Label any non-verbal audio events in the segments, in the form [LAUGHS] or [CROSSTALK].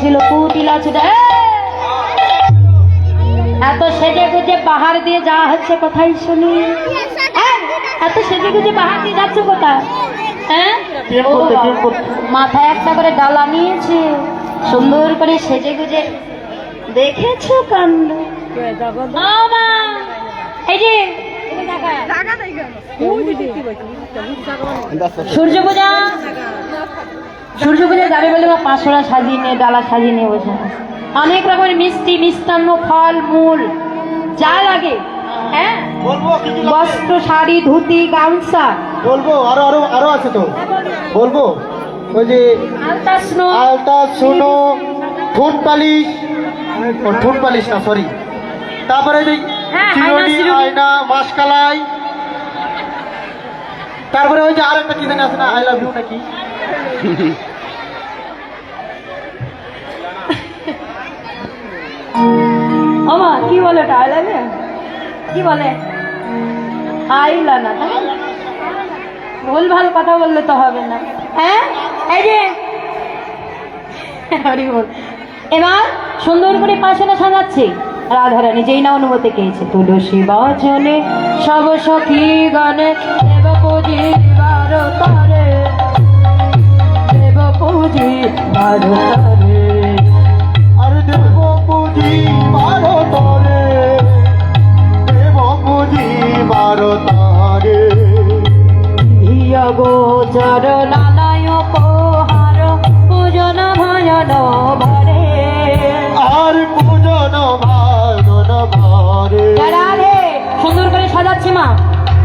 ছিল কুটিলা ছুটে এত সেজে গুজে পাহাড় দিয়ে যাওয়া হচ্ছে কোথায় শুনি? হ্যাঁ? এত সেজে গুজে পাহাড় দিয়ে যাচ্ছে কোথায়? হ্যাঁ। মাথায় একটা করে ডালা নিয়েছে সুন্দর করে সেজে গুজে। দেখেছ কাণ্ড? এই যে সূর্য পূজা। সূর্য পূজা যাবে বলে বা পাঁচশোটা সাজিয়ে নিয়ে ডালা সাজিয়ে নিয়ে বসে অনেক রকমের মিষ্টি মিষ্টান্ন ফল মূল যা লাগে হ্যাঁ? বস্ত্র শাড়ি ধুতি গাউনসা বলব আরও আরও আরও আছে তো। বলব ওই যে আলতা স্নো ঠোঁট পালিশ ঠোঁট পালিশ না সরি তারপরে হ্যাঁ, আয়না মাসকালাই। তারপরে ওই যে আর একটা কি জানি আছে না আই লাভ ইউ নাকি? [LAUGHS] আমা কি বলে ওটা আইলানে কি বলে? আইলানা তাই? না? ভুল ভালো কথা বললে তো হবে না। হ্যাঁ? এই যে। [LAUGHS] হরি বল। এবার সুন্দর করে পাশানা সাজাচ্ছে। রাধারানী যেই না অনুমতি পেয়েছে তুলসী বচনে, সব সখী গানে দেব পুজি বারো তারে। পুজি বারো তারে আর দেব পুঁজি বারো তরে দেব পুঁজি বারো তরে ইয় গোচর নানায় পোহার পূজন ভজন ভরে। আর পূজন ভাজন ভরে। সুন্দর করে সাজাচ্ছি মা।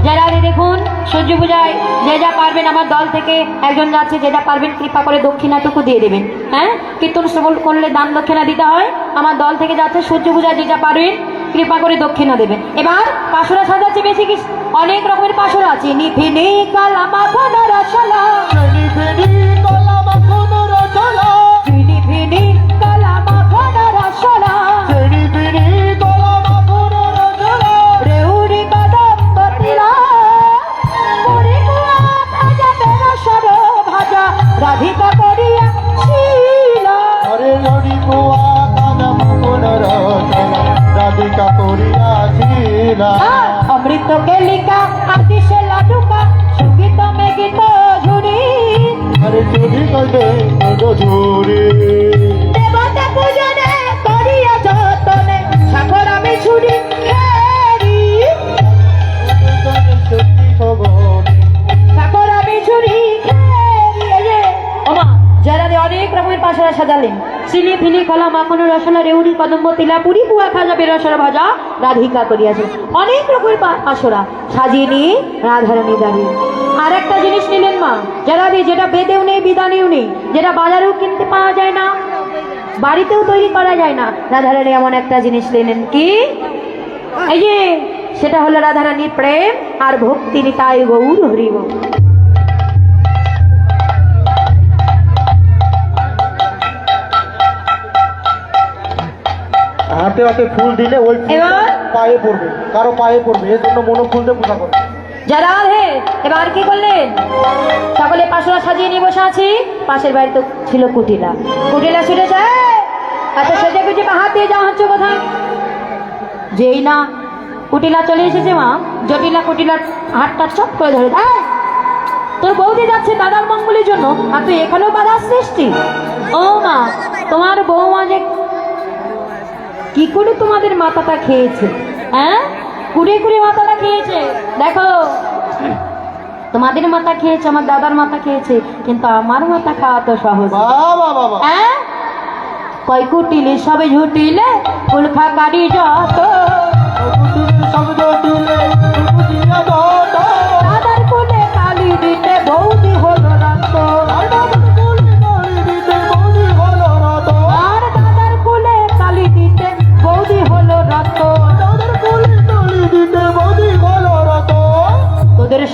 যারা দেখুন সূর্য পূজায় যে যা পারবেন আমার দল থেকে একজন যাচ্ছে যে যা পারবেন কৃপা করে দক্ষিণাটুকু দিয়ে দেবেন হ্যাঁ? কীর্তন শ্রবণ করলে দান দক্ষিণা দিতে হয় আমার দল থেকে যাচ্ছে সূর্য পূজায় যে যা পারবেন কৃপা করে দক্ষিণা দেবেন। এবার পাশুরা সাজাচ্ছে বেশি কি অনেক রকমের পাশুরা আছে নিফি নি কালা মাথা রসলা ফেনি ফেনি রাধিকা পড়িয়া শিলা। আরে লড়ি কুয়া কানা মাখন রচনা রাধিকা করিয়াছিলা অমৃত কেলিকা আতিশ লাডুকা সুগীত মেগীত ঝুরি। আরে চুরি কইতে ঝুরি। সাজালেন চিনি ফিনি, কলা, মাখন, রসনা, রেউড়ি, কদম্ব তিলা পুরি পুয়া খাজা বেরসর ভাজা, রাধিকা করিয়াছে। অনেক রকমের পাশরা সাজিয়ে নিয়ে রাধারানী দাঁড়িয়ে। আর একটা জিনিস নিলেন মা, যারা যেটা বেদেও নেই বিদানেও নেই, যেটা বাজারেও কিনতে পাওয়া যায় না, বাড়িতেও তৈরি করা যায় না। রাধারানী এমন একটা জিনিস নিলেন কি? এই যে, সেটা হলো রাধারানীর প্রেম আর ভক্তি নিতাই গৌর হরিব। হাতে হাতে ফুল দিলে ওই এবার? পায়ে পড়বে কারও পায়ে পড়বে এর জন্য মনো ফুল দিয়ে পূজা করে। যারা হে এবার কি করলেন? সকলে পাশরা সাজিয়ে নিয়ে বসে আছি। পাশের বাড়ি তো ছিল কুটিলা। কুটিলা ছুটে যায় এত সেজে গুজে হাত দিয়ে যাওয়া হচ্ছে কোথায়? যেই না কুটিলা চলে এসেছে মা। জটিলা কুটিলার হাতটা চপ করে ধরে দেয় তোর বৌদি যাচ্ছে দাদার মঙ্গলের জন্য। আর তুই এখানেও বাধা সৃষ্টি ও মা তোমার বৌমা যে কি করে তোমাদের মাথাটা খেয়েছে? হ্যাঁ কুড়ে কুড়ে মাথাটা খেয়েছে? দেখো। তোমাদের মাথা খেয়েছে আমার দাদার মাথা খেয়েছে কিন্তু আমার মাথা খাওয়া তো সহজ। হ্যাঁ কয় কুটিলে সবে ঝুটিলে ফুলফা কারি যত। শব্দ দিলে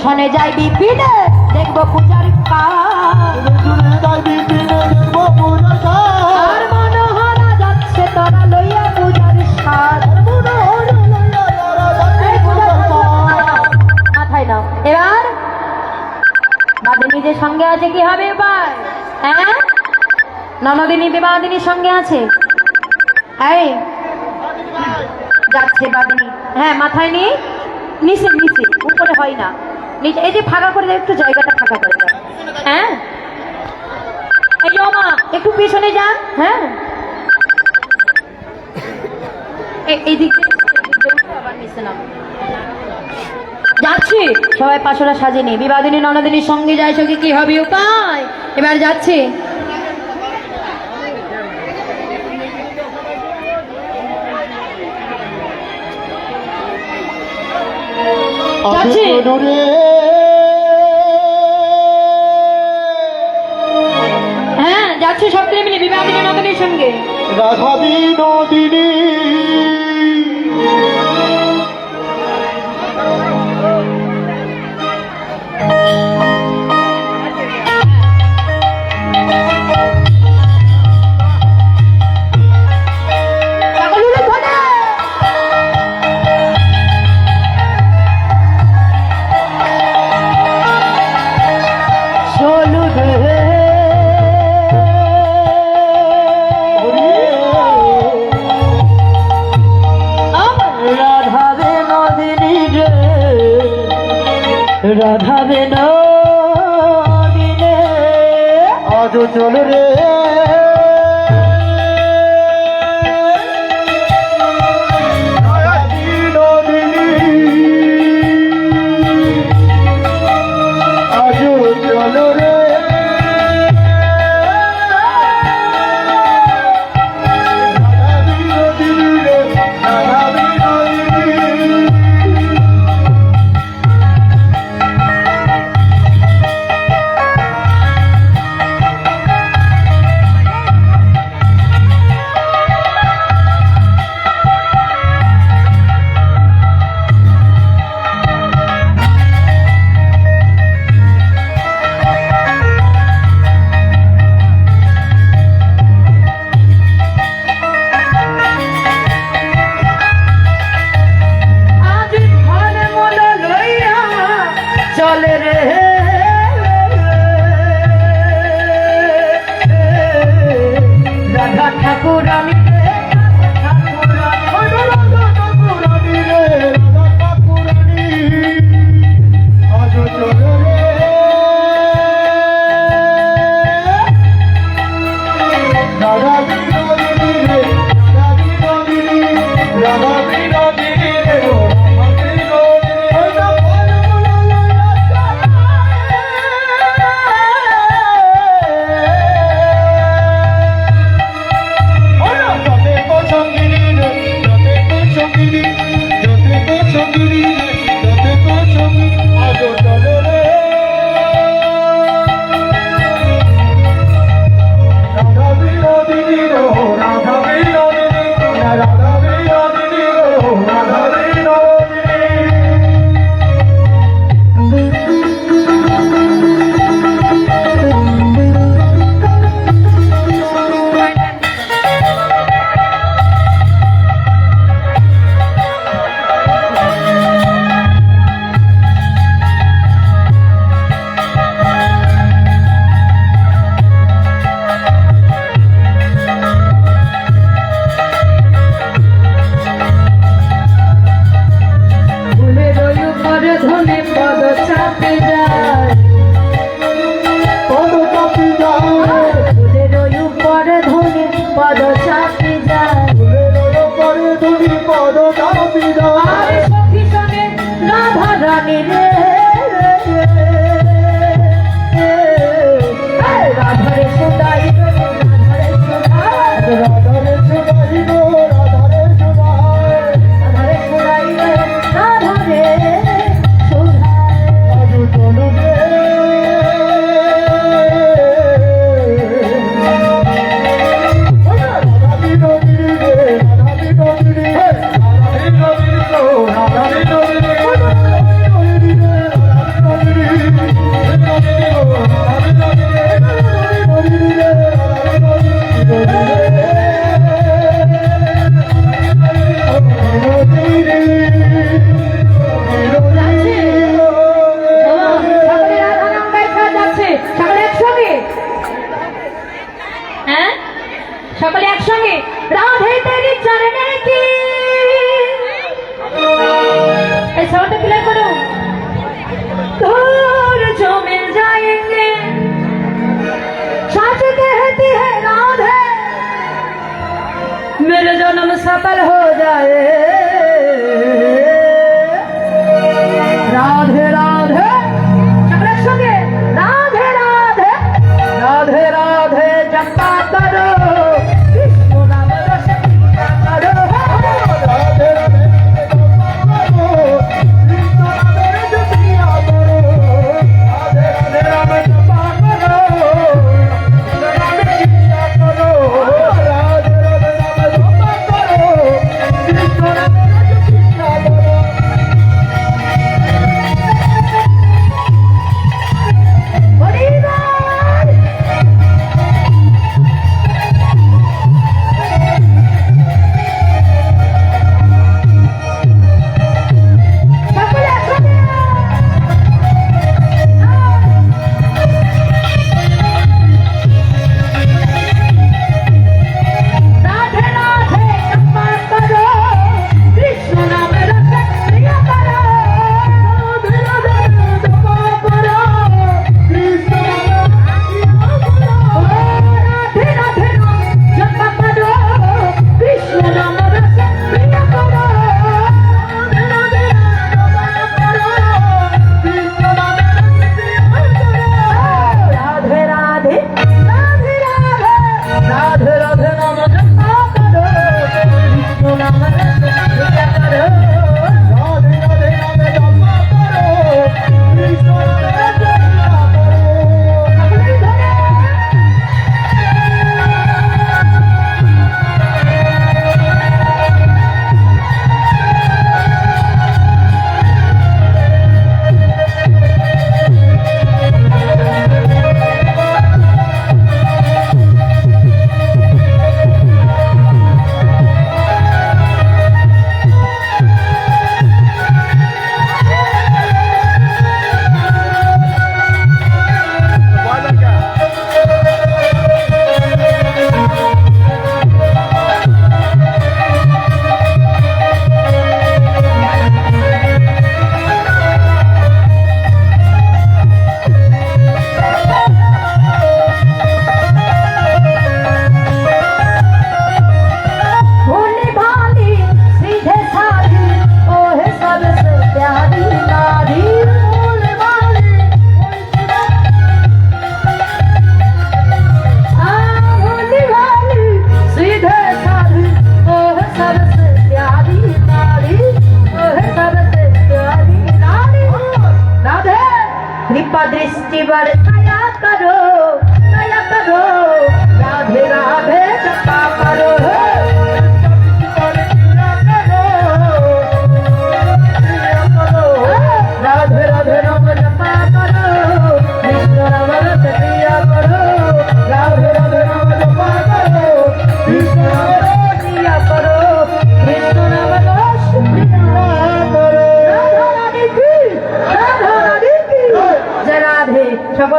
দর্শনে যাই বিপিনে, দেখব পূজার লইয়া পূজার মাথায় নাও। এবার বাদিনী সঙ্গে আছে কি হবে এবার? হ্যাঁ? ননদিনী, বিবাদিনীর সঙ্গে আছে? এই, যাচ্ছে বাদিনী। হ্যাঁ মাথায় নিয়ে। নিচে নিচে। উপরে হয় না। নিচে এই যে ফাঁকা করে দাও, একটু জায়গাটা ফাঁকা করে দাও। হ্যাঁ? এই মা একটু পিছনে যান হ্যাঁ? এই দিক যাচ্ছি। সবাই পাশোরা সাজে নিয়ে। বিবাদিনী, ননদিনীর সঙ্গে যায় সঙ্গে কি হবে উপায়? এবার যাচ্ছি। যাচ্ছি। হ্যাঁ যাচ্ছি সব থেকে মিলে বিবাহ বিনোদিনীর সঙ্গে। রাধা বিনোদিনী। सफल हो जाए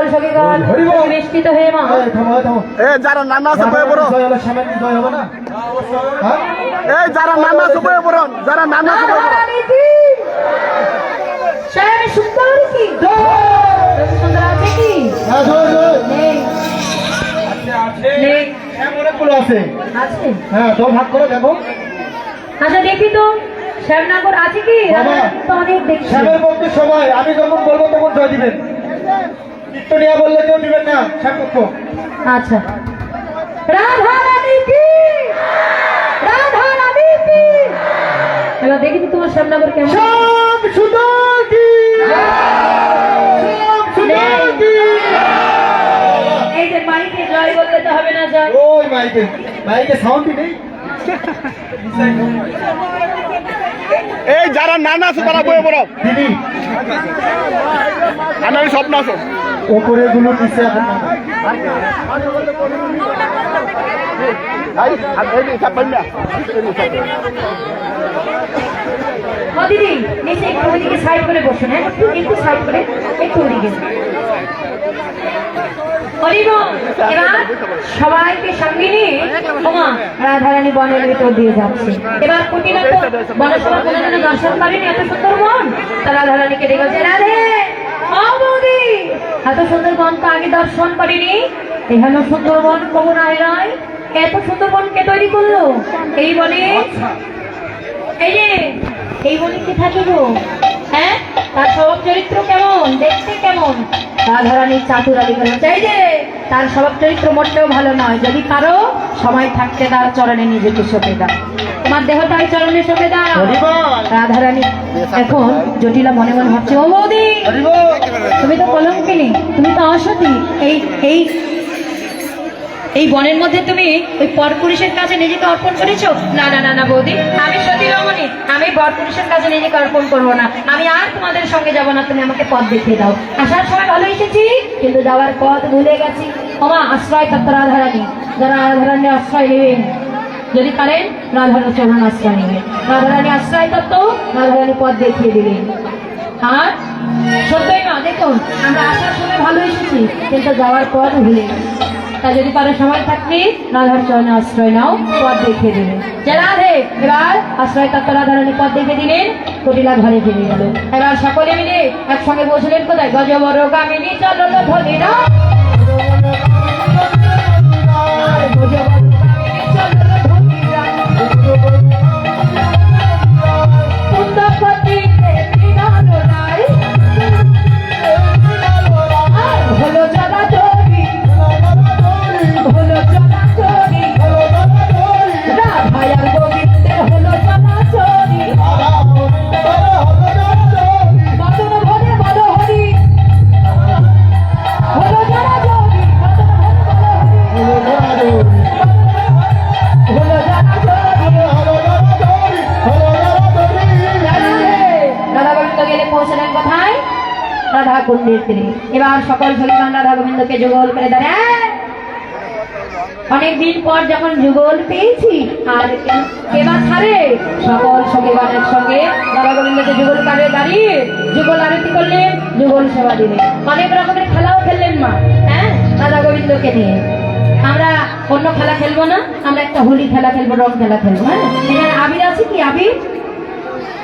সকল সখীগণ। মা। এ যারা আছে বয়ে পড়ো। জয় কি জয় হবে না? হ্যাঁ? এই যারা আছে বয়ে যারা আছে বয়ে। আচ্ছা দেখি তো। শ্যামনগর আছে কি? অনেক শ্যামের পক্ষে সবাই আমি যখন বলব তখন জয় দিবেন। কীর্তনিয়া বললে কেউ দিবেন না শ্যাম পক্ষ আচ্ছা। রাধা রানী কি? রাধা রানী কি? এবার দেখি তো তোমার শ্যামনগর কেমন? শ্যাম সুন্দর কি শ্যাম সুন্দর কি এই যে মাইকে জয় বলতে তো হবে না জয়। ওই মাইকে মাইকে সাউন্ডই নেই। এই যারা নানা আছে তারা বয়ে পড়ো। দিদি। আমি আমি স্বপ্ন আছো। ওপরে গুলো নিচে সাইড করে বসুন হ্যাঁ? সাইড করে সবাইকে সঙ্গে নিয়ে রাধারানী বনের ভিতর দিয়ে যাচ্ছে। এবার কুটিলা তো বনের দর্শন করেনি, এত সুন্দর বন। তা রাধারানীকে রাধে এত সুন্দরবন তো আগে দর্শন করিনি। এই হলো সুন্দরবন কবু রায় রায়। এত সুন্দর বন কে তৈরি করল? এই বনে এই যে এই বনে কি থাকে গো? হ্যাঁ? তার স্বভাব চরিত্র কেমন? দেখতে কেমন? রাধারানীর চাতুর আলী গেল চাই যে তার স্বভাব চরিত্র মোটেও ভালো নয়। যদি পারো সময় থাকতে তার চরণে নিজেকে সঁপে দাও। চরণে সঁপে দাও। রাধারানী এখন জটিলা মনে মনে ভাবছে ও বৌদি তুমি তো কলঙ্কিনী তুমি তো অসতী। এই এই এই বনের মধ্যে তুমি ওই পরপুরুষের কাছে নিজেকে অর্পণ করেছ? না না না না বৌদি আমি সতী রমণী। আমি পরপুরুষের কাছে নিজেকে অর্পণ করব না। আমি আর তোমাদের সঙ্গে যাব না তুমি আমাকে পথ দেখিয়ে দাও। আসার সময় ভালো এসেছি কিন্তু যাওয়ার পথ ভুলে গেছি। ওমা আশ্রয় তত্ত্ব রাধারানী। যারা রাধারানী আশ্রয় নেবেন যদি পারেন, রাধারানী চরণ আশ্রয় নেবেন রাধারানী আশ্রয় তত্ত্ব রাধারানী পথ দেখিয়ে দিলেন। আর সত্যই না, দেখুন, আমরা আসার সময় ভালো এসেছি, কিন্তু যাওয়ার পর ভুলে তা যদি পারো সময় থাকলে, রাধার চরণে আশ্রয় নাও, পথ দেখিয়ে দিলেন। যে রাধে, এবার আশ্রয় তত্ত্ব রাধারানী পথ দেখিয়ে দিলেন, কটিলা ঘরে ফিরে গেল। এবার সকলে মিলে একসঙ্গে বসলেন কোথায়? গজবর গামিনী চলো ধনী না গজবর এবার সকল ভগবান রাধা গোবিন্দকে যুগল করে দাঁড়ায় অনেকদিন পর যখন যুগল পেয়েছি, আর কেবা ছাড়ে। সকল সঙ্গীবানের সঙ্গে রাধা গোবিন্দকে যুগল কারে দাঁড়িয়ে যুগল আরতি করলেন যুগল সেবা দিলেন অনেক রকমের খেলাও খেললেন মা হ্যাঁ? রাধা গোবিন্দকে নিয়ে। আমরা অন্য খেলা খেলব না, আমরা একটা হোলি খেলা খেলব, রং খেলা খেলব হ্যাঁ? এখানে আবির আছে কি? আবির?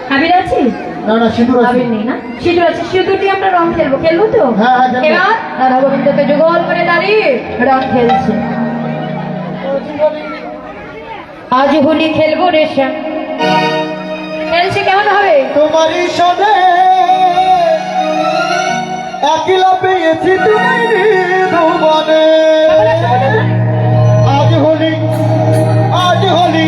আবির আছে? না না সিঁদুর আছে। নেই না? সিঁদুর আছে সিঁদুর দিয়ে আমরা রং খেলব খেলব তো? হ্যাঁ, হ্যাঁ, এবার রাধা গোবিন্দকে যুগল করে দাঁড়িয়ে রং খেলছে। আজ হোলি খেলব রে শ্যাম। খেলছে কেমন হবে তোমারই সনে একলা পেয়েছি তুমি ভুবনে আজ হোলি আজ হোলি।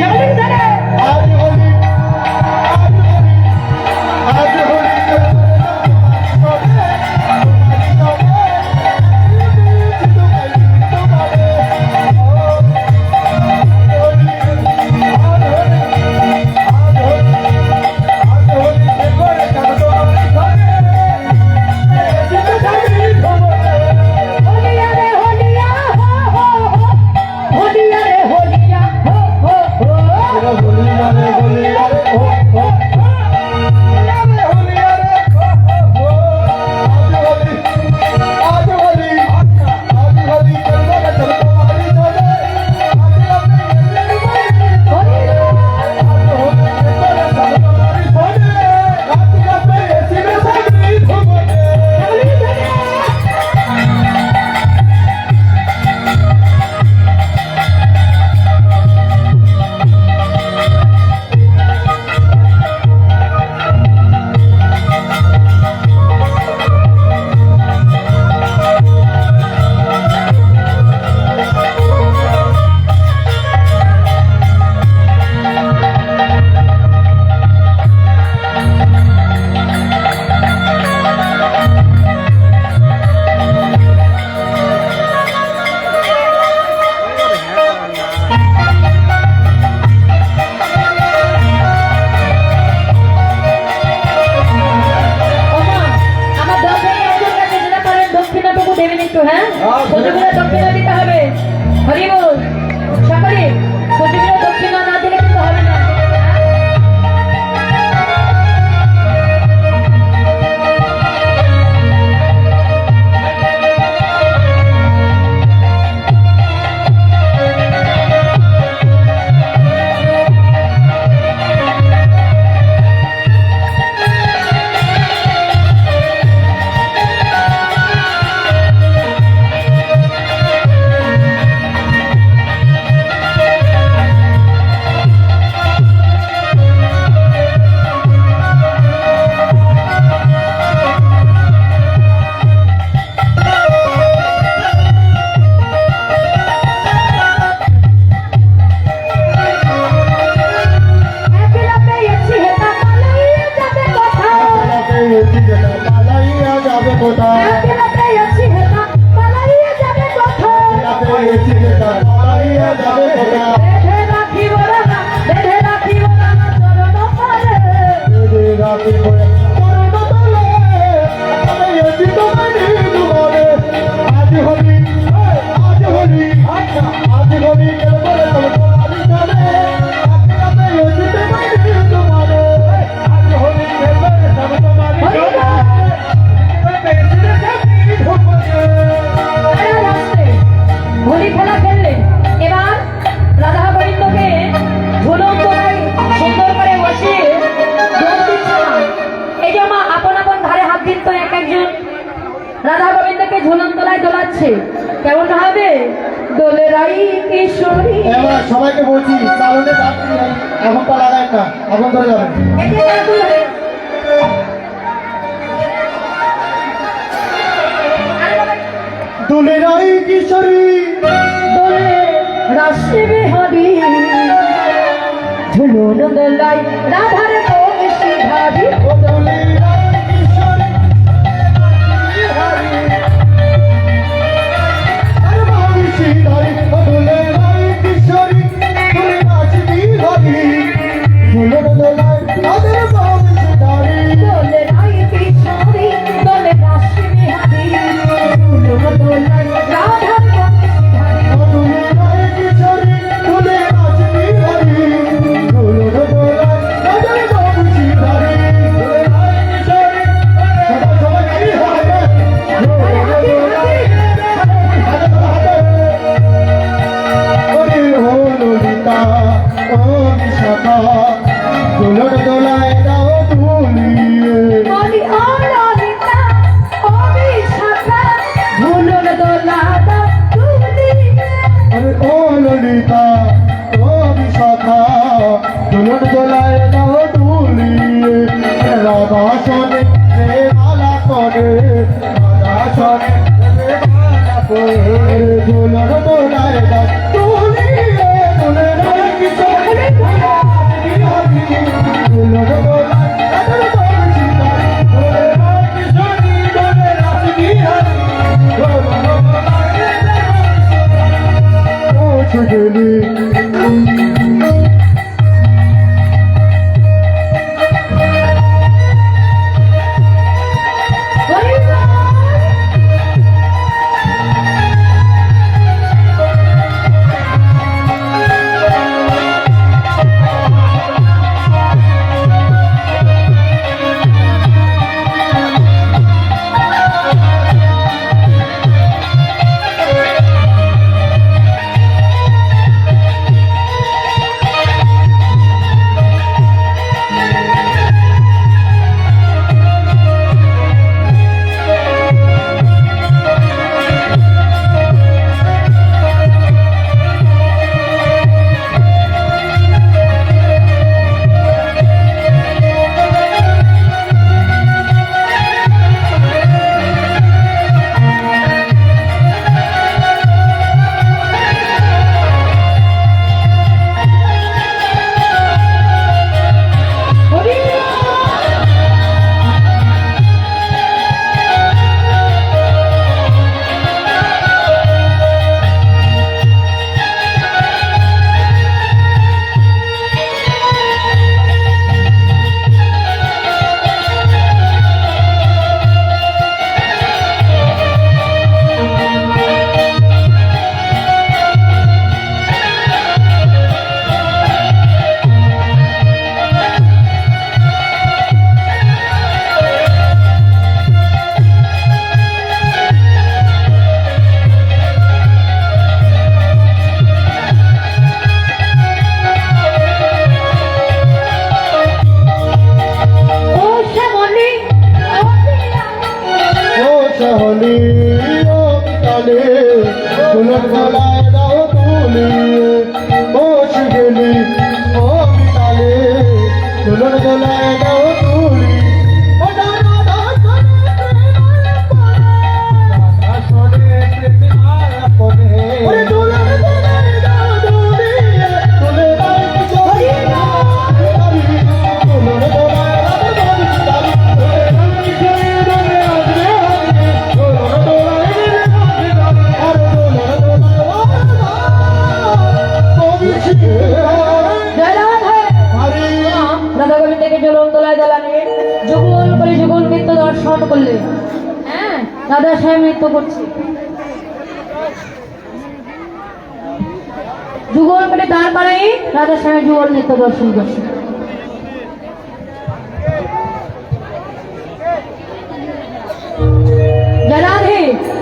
দর্শন করছি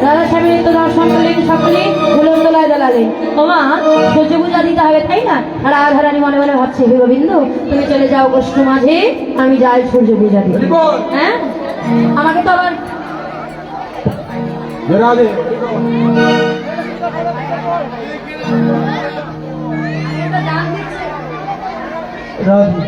দাদা সামনে তো ধর সকলে সকলে ভুলন তোলায় দালালে ওমা সহ্য পূজা দিতে হবে তাই না আর আধারানি মনে মনে ভাবছে হে গোবিন্দ তুমি চলে যাও কষ্ট মাঝে আমি যাই সূর্য পূজা দিতে আমাকে তো আবার rừng